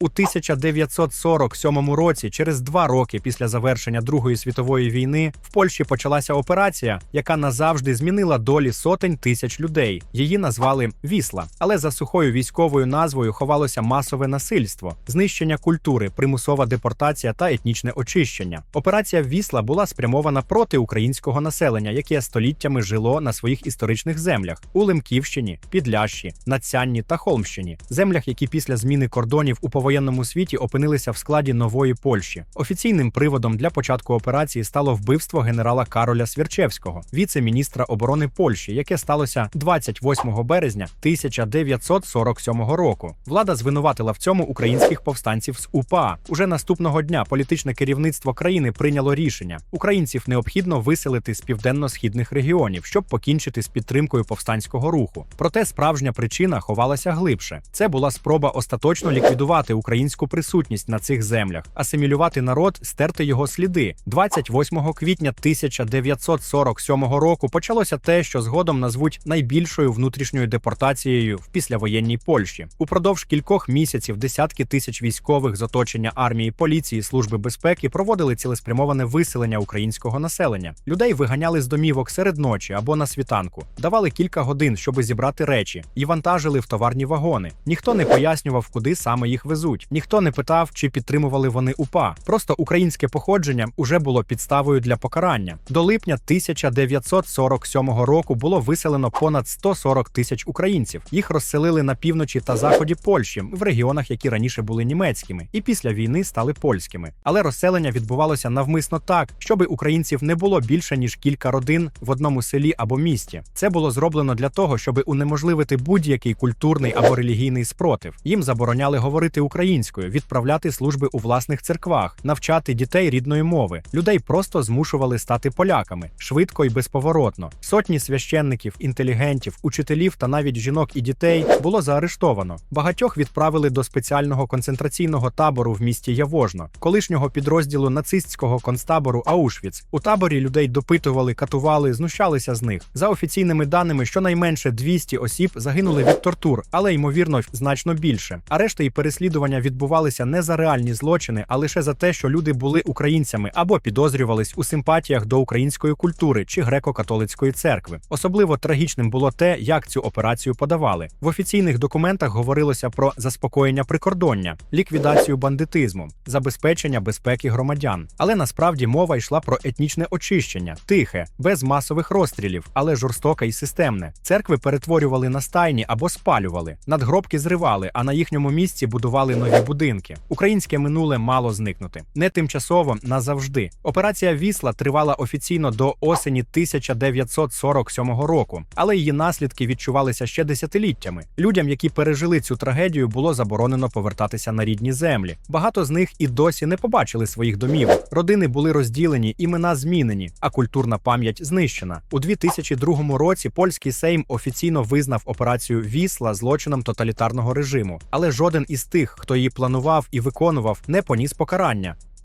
У 1947 році, через два роки після завершення Другої світової війни, в Польщі почалася операція, яка назавжди змінила долі сотень тисяч людей. Її назвали Вісла, але за сухою військовою назвою ховалося масове насильство, знищення культури, примусова депортація та етнічне очищення. Операція Вісла була спрямована проти українського населення, яке століттями жило на своїх історичних землях у Лемківщині, Підлящі, Надцянні та Холмщині, землях, які після зміни кордонів у повоєнному світі опинилися в складі нової Польщі. Офіційним приводом для початку операції стало вбивство генерала Кароля Свірчевського, віце-міністра оборони Польщі, яке сталося 28 березня 1947 року. Влада звинуватила в цьому українських повстанців з УПА. Уже наступного дня політичне керівництво країни прийняло рішення: українців необхідно виселити з південно-східних регіонів, щоб покінчити з підтримкою повстанського руху. Проте справжня причина ховалася глибше. Це була спроба остаточно ліквідувати українську присутність на цих землях, асимілювати народ, стерти його сліди. 28 квітня 1947 року почалося те, що згодом назвуть найбільшою внутрішньою депортацією в післявоєнній Польщі. Упродовж кількох місяців десятки тисяч військових з оточення армії, поліції, служби безпеки проводили цілеспрямоване виселення українського населення. Людей виганяли з домівок серед ночі або на світанку, давали кілька годин, щоби зібрати речі, і вантажили в товарні вагони. Ніхто не пояснював, куди саме їх везуть. Ніхто не питав, чи підтримували вони УПА. Просто українське походження уже було підставою для покарання. До липня 1947 року було виселено понад 140 тисяч українців. Їх розселили на півночі та заході Польщі в регіонах, які раніше були німецькими, і після війни стали польськими. Але розселення відбувалося навмисно так, щоби українців не було більше ніж кілька родин в одному селі або місті. Це було зроблено для того, щоб унеможливити будь-який культурний або релігійний спротив. Їм забороняли говорити українською, відправляти служби у власних церквах, навчати дітей рідної мови. Людей просто змушували стати поляками швидко і безповоротно. Сотні священників, інтелігентів, учителів та навіть жінок і дітей було заарештовано. Багатьох відправили до спеціального концентраційного табору в місті Явожно, колишнього підрозділу нацистського концтабору Аушвіц. У таборі людей допитували, катували, знущалися з них. За офіційними даними, щонайменше 200 осіб загинули від тортур, але ймовірно значно більше. Арешти і переслідування відбувалися не за реальні злочини, а лише за те, що люди були українцями або підозрювались у симпатіях до української культури чи греко-католицької церкви. Особливо трагічним було те, як цю операцію подавали. В офіційних документах говорилося про заспокоєння прикордоння, ліквідацію бандитизму, забезпечення безпеки громадян. Але насправді мова йшла про етнічне очищення, тихе, без масових розстрілів, але жорстоке і системне. Церкви перетворювали на стайні або спалювали, надгробки зривали, а на їхньому місці будували нові будинки. Українське минуле мало зникнути. Не тимчасово назавжди. Операція Вісла тривала офіційно до осені 1947 року, але її наслідки відчувалися ще десятиліттями. Людям, які пережили цю трагедію, було заборонено повертатися на рідні землі. Багато з них і досі не побачили своїх домівок. Родини були розділені, імена змінені, а культурна пам'ять знищена. У 2002 році польський Сейм офіційно визнав операцію Вісла злочином тоталітарного режиму, але жоден із тих, хто її планував і виконував, не поніс покарання.